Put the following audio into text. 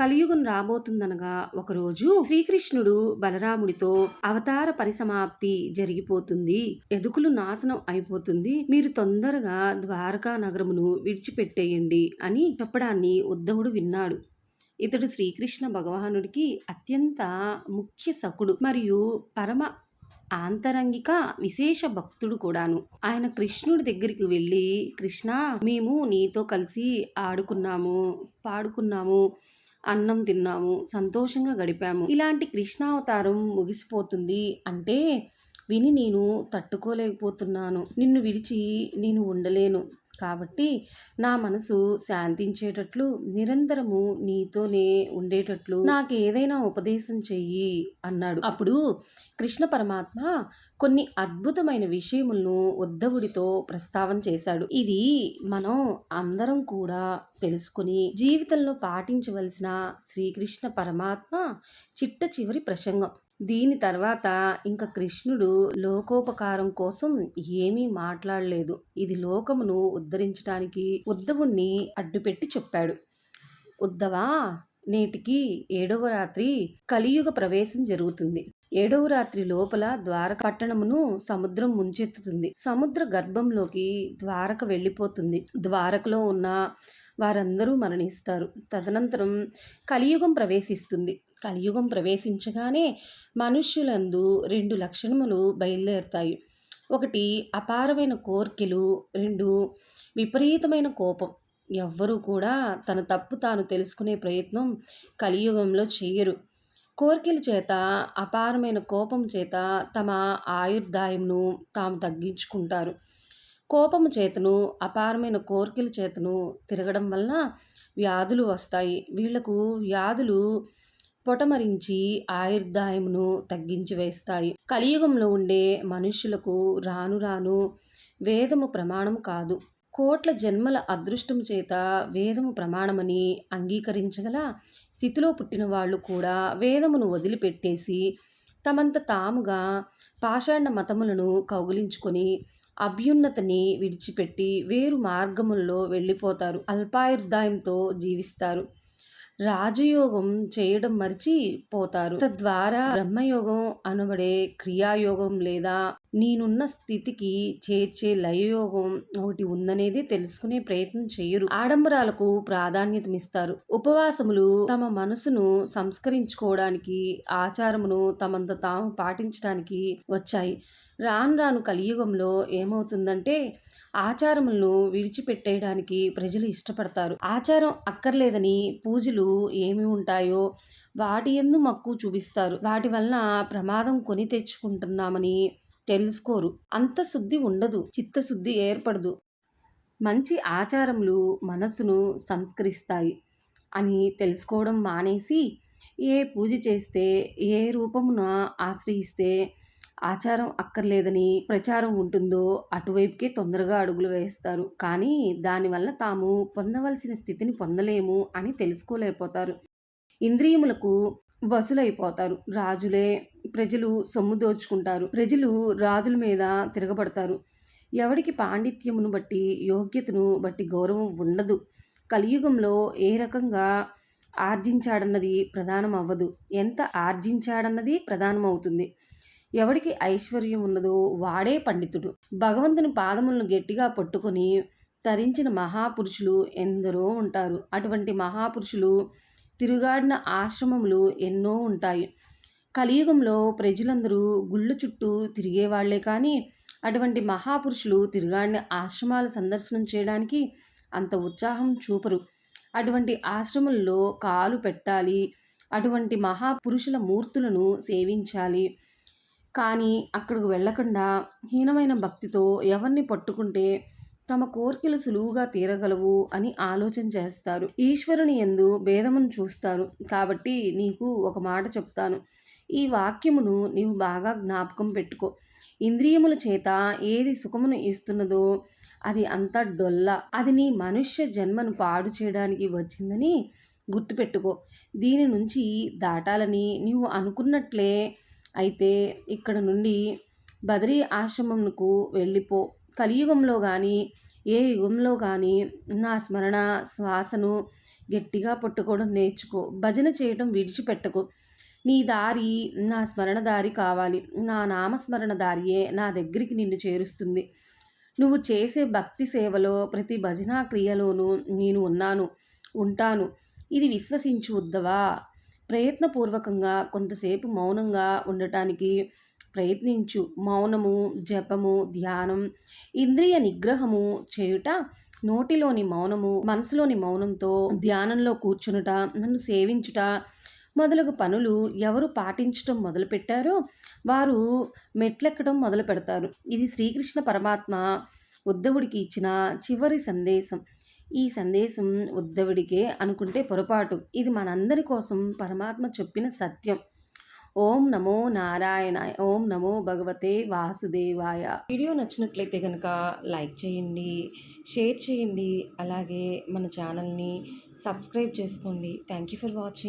కలియుగం రాబోతుందనగా ఒకరోజు శ్రీకృష్ణుడు బలరాముడితో అవతార పరిసమాప్తి జరిగిపోతుంది. ఎదుకులు నాశనం అయిపోతుంది. మీరు తొందరగా ద్వారకా నగరమును విడిచిపెట్టేయండి అని చెప్పడాన్ని ఉద్ధవుడు విన్నాడు. ఇతడు శ్రీకృష్ణ భగవానుడికి అత్యంత ముఖ్య సకుడు మరియు పరమ ఆంతరంగిక విశేష భక్తుడు కూడాను. ఆయన కృష్ణుడి దగ్గరికి వెళ్ళి కృష్ణ మేము నీతో కలిసి ఆడుకున్నాము పాడుకున్నాము అన్నం తిన్నాము సంతోషంగా గడిపాము. ఇలాంటి కృష్ణావతారం ముగిసిపోతుంది అంటే విని నేను తట్టుకోలేకపోతున్నాను. నిన్ను విడిచి నేను ఉండలేను. కాబట్టి నా మనసు శాంతించేటట్లు నిరంతరము నీతోనే ఉండేటట్లు నాకు ఏదైనా ఉపదేశం చెయ్యి అన్నాడు. అప్పుడు కృష్ణ పరమాత్మ కొన్ని అద్భుతమైన విషయములను ఉద్ధవుడితో ప్రస్తావన చేశాడు. ఇది మనం అందరం కూడా తెలుసుకుని జీవితంలో పాటించవలసిన శ్రీకృష్ణ పరమాత్మ చిట్ట చివరి ప్రసంగం. దీని తర్వాత ఇంకా కృష్ణుడు లోకోపకారం కోసం ఏమీ మాట్లాడలేదు. ఇది లోకమును ఉద్ధరించడానికి ఉద్ధవుణ్ణి అడ్డుపెట్టి చెప్పాడు. ఉద్ధవా నేటికి ఏడవ రాత్రి కలియుగ ప్రవేశం జరుగుతుంది. ఏడవ రాత్రి లోపల ద్వారక పట్టణమును సముద్రం ముంచెత్తుతుంది. సముద్ర గర్భంలోకి ద్వారక వెళ్ళిపోతుంది. ద్వారకలో ఉన్న వారందరూ మరణిస్తారు. తదనంతరం కలియుగం ప్రవేశిస్తుంది. కలియుగం ప్రవేశించగానే మనుష్యులందు రెండు లక్షణములు బయలుదేరుతాయి. ఒకటి అపారమైన కోర్కెలు. రెండు విపరీతమైన కోపం. ఎవ్వరూ కూడా తన తప్పు తాను తెలుసుకునే ప్రయత్నం కలియుగంలో చేయరు. కోరికల చేత అపారమైన కోపం చేత తమ ఆయుర్దాయంను తాము తగ్గించుకుంటారు. కోపము చేతను అపారమైన కోరికల చేతను తిరగడం వలన వ్యాధులు వస్తాయి. వీళ్ళకు వ్యాధులు పొటమరించి ఆయుర్దాయమును తగ్గించి వేస్తాయి. కలియుగంలో ఉండే మనుష్యులకు రాను రాను వేదము ప్రమాణం కాదు. కోట్ల జన్మల అదృష్టం చేత వేదము ప్రమాణమని అంగీకరించగల స్థితిలో పుట్టిన వాళ్ళు కూడా వేదమును వదిలిపెట్టేసి తమంత తాముగా పాషాండ మతములను కౌగిలించుకొని అభ్యున్నతని విడిచిపెట్టి వేరు మార్గముల్లో వెళ్ళిపోతారు. అల్పాయుర్దాయంతో జీవిస్తారు. రాజయోగం చేయడం మర్చిపోతారు తద్వారా బ్రహ్మయోగం అనబడే క్రియాయోగం లేదా నేనున్న స్థితికి చేర్చే లయయోగం ఒకటి ఉందనేది తెలుసుకునే ప్రయత్నం చేయరు. ఆడంబరాలకు ప్రాధాన్యతమిస్తారు ఉపవాసములు తమ మనసును సంస్కరించుకోవడానికి ఆచారమును తమంత తాము పాటించడానికి వచ్చాయి. రాను రాను కలియుగంలో ఏమవుతుందంటే ఆచారములను విడిచిపెట్టేయడానికి ప్రజలు ఇష్టపడతారు. ఆచారం అక్కర్లేదని పూజలు ఏమి ఉంటాయో వాటి ఎందు మక్కువ చూపిస్తారు. వాటి వలన ప్రమాదం కొని తెచ్చుకుంటున్నామని తెలుసుకోరు. అంత శుద్ధి ఉండదు. చిత్తశుద్ధి ఏర్పడదు. మంచి ఆచారములు మనసును సంస్కరిస్తాయి అని తెలుసుకోవడం మానేసి ఏ పూజ చేస్తే ఏ రూపమున ఆశ్రయిస్తే ఆచారం అక్కర్లేదని ప్రచారం ఉంటుందో అటువైపుకే తొందరగా అడుగులు వేస్తారు. కానీ దానివల్ల తాము పొందవలసిన స్థితిని పొందలేము అని తెలుసుకోలేకపోతారు. ఇంద్రియములకు వసులైపోతారు. రాజులే ప్రజలు సొమ్ము దోచుకుంటారు. ప్రజలు రాజుల మీద తిరగబడతారు. ఎవడికి పాండిత్యమును బట్టి యోగ్యతను బట్టి గౌరవం ఉండదు. కలియుగంలో ఏ రకంగా ఆర్జించాడన్నది ప్రధానం అవ్వదు ఎంత ఆర్జించాడన్నది ప్రధానం అవుతుంది ఎవడికి ఐశ్వర్యం ఉన్నదో వాడే పండితుడు. భగవంతుని పాదములను గట్టిగా పట్టుకొని తరించిన మహాపురుషులు ఎందరో ఉంటారు. అటువంటి మహాపురుషులు తిరుగాడిన ఆశ్రమములు ఎన్నో ఉంటాయి. కలియుగంలో ప్రజలందరూ గుళ్ళు చుట్టూ తిరిగేవాళ్ళే కానీ అటువంటి మహాపురుషులు తిరుగాడిన ఆశ్రమాలు సందర్శనం చేయడానికి అంత ఉత్సాహం చూపరు. అటువంటి ఆశ్రమంలో కాలు పెట్టాలి అటువంటి మహాపురుషుల మూర్తులను సేవించాలి కానీ అక్కడికి వెళ్ళకుండా హీనమైన భక్తితో ఎవరిని పట్టుకుంటే తమ కోరికలు సులువుగా తీరగలవు అని ఆలోచన చేస్తారు. ఈశ్వరుని ఎందు భేదమును చూస్తారు. కాబట్టి నీకు ఒక మాట చెప్తాను. ఈ వాక్యమును నీవు బాగా జ్ఞాపకం పెట్టుకో. ఇంద్రియముల చేత ఏది సుఖమును ఇస్తున్నదో అది అంత డొల్ల. అది నీ మనుష్య జన్మను పాడు చేయడానికి వచ్చిందని గుర్తుపెట్టుకో. దీని నుంచి దాటాలని నీవు అనుకున్నట్లే అయితే ఇక్కడ నుండి బదరీ ఆశ్రమంకు వెళ్ళిపో. కలియుగంలో కానీ ఏ యుగంలో కానీ నా స్మరణ శ్వాసను గట్టిగా పట్టుకోవడం నేర్చుకో. భజన చేయడం విడిచిపెట్టకు. నీ దారి నా స్మరణ దారి కావాలి. నా నామస్మరణ దారియే నా దగ్గరికి నిన్ను చేరుస్తుంది. నువ్వు చేసే భక్తి సేవలో ప్రతి భజనా క్రియలోనూ నేను ఉన్నాను ఉంటాను. ఇది విశ్వసించు ఉద్దవా? ప్రయత్నపూర్వకంగా కొంతసేపు మౌనంగా ఉండటానికి ప్రయత్నించు. మౌనము జపము ధ్యానం ఇంద్రియ నిగ్రహము చేయుట నోటిలోని మౌనము మనసులోని మౌనంతో ధ్యానంలో కూర్చునుట నన్ను సేవించుట మొదలగు పనులు ఎవరు పాటించటం మొదలుపెట్టారో వారు మెట్లెక్కడం మొదలు పెడతారు ఇది శ్రీకృష్ణ పరమాత్మ ఉద్ధవుడికి ఇచ్చిన చివరి సందేశం. ఈ సందేశం ఉద్ధవుడికే అనుకుంటే పొరపాటు. ఇది మనందరి కోసం పరమాత్మ చెప్పిన సత్యం. ఓం నమో నారాయణాయ ఓం నమో భగవతే వాసుదేవాయ. వీడియో నచ్చినట్లయితే కనుక లైక్ చేయండి షేర్ చేయండి అలాగే మన ఛానల్ని సబ్స్క్రైబ్ చేసుకోండి. Thank you for watching.